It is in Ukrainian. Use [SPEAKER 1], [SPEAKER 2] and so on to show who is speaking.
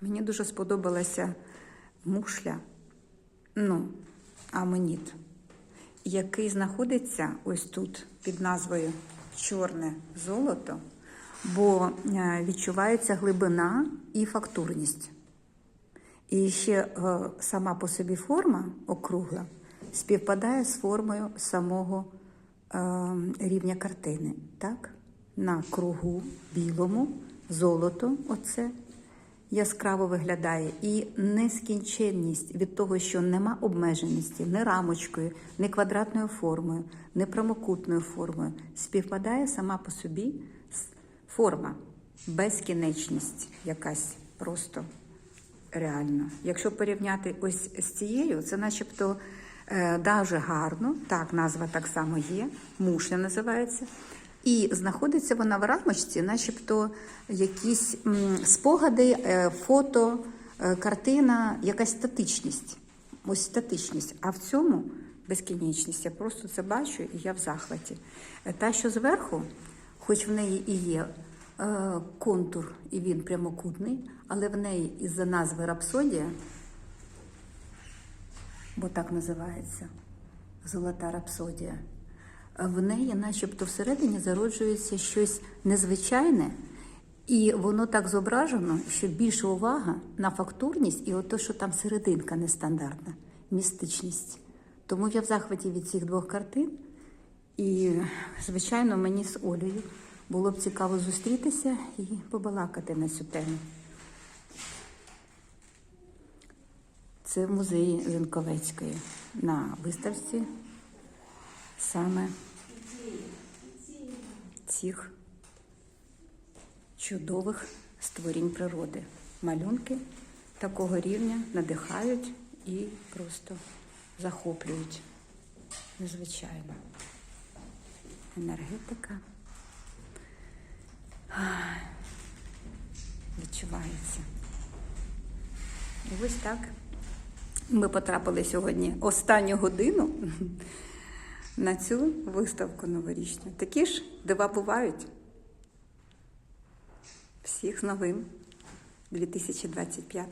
[SPEAKER 1] Мені дуже сподобалася мушля, ну, амоніт, який знаходиться ось тут під назвою Чорне золото, бо е, відчувається глибина і фактурність. І ще е, сама по собі форма округла співпадає з формою самого е, рівня картини. Так? На кругу білому, золото, оце яскраво виглядає. І нескінченність від того, що нема обмеженості ні рамочкою, ні квадратною формою, ні прямокутною формою, співпадає сама по собі форма, безкінечність якась просто реально. Якщо порівняти ось з цією, це начебто е, дуже гарно, так, назва так само є, мушля називається. І знаходиться вона в рамочці, начебто якісь спогади, е, фото, е, картина, якась статичність. Ось статичність. А в цьому безкінечність. Я просто це бачу і я в захваті. Е, Та, що зверху, хоч в неї і є контур, і він прямокутний, але в неї із-за назви рапсодія, бо так називається Золота рапсодія, в неї, начебто, всередині зароджується щось незвичайне, і воно так зображено, що більша увага на фактурність і ото, що там серединка нестандартна, містичність. Тому я в захваті від цих двох картин. І, звичайно, мені з Олею було б цікаво зустрітися і побалакати на цю тему. Це в музеї Зенковецької на виставці саме цих чудових створінь природи. Малюнки такого рівня надихають і просто захоплюють. Незвичайно. Енергетика. Відчувається. І ось так. Ми потрапили сьогодні останню годину на цю виставку новорічну. Такі ж дива бувають. Всіх з новим 2025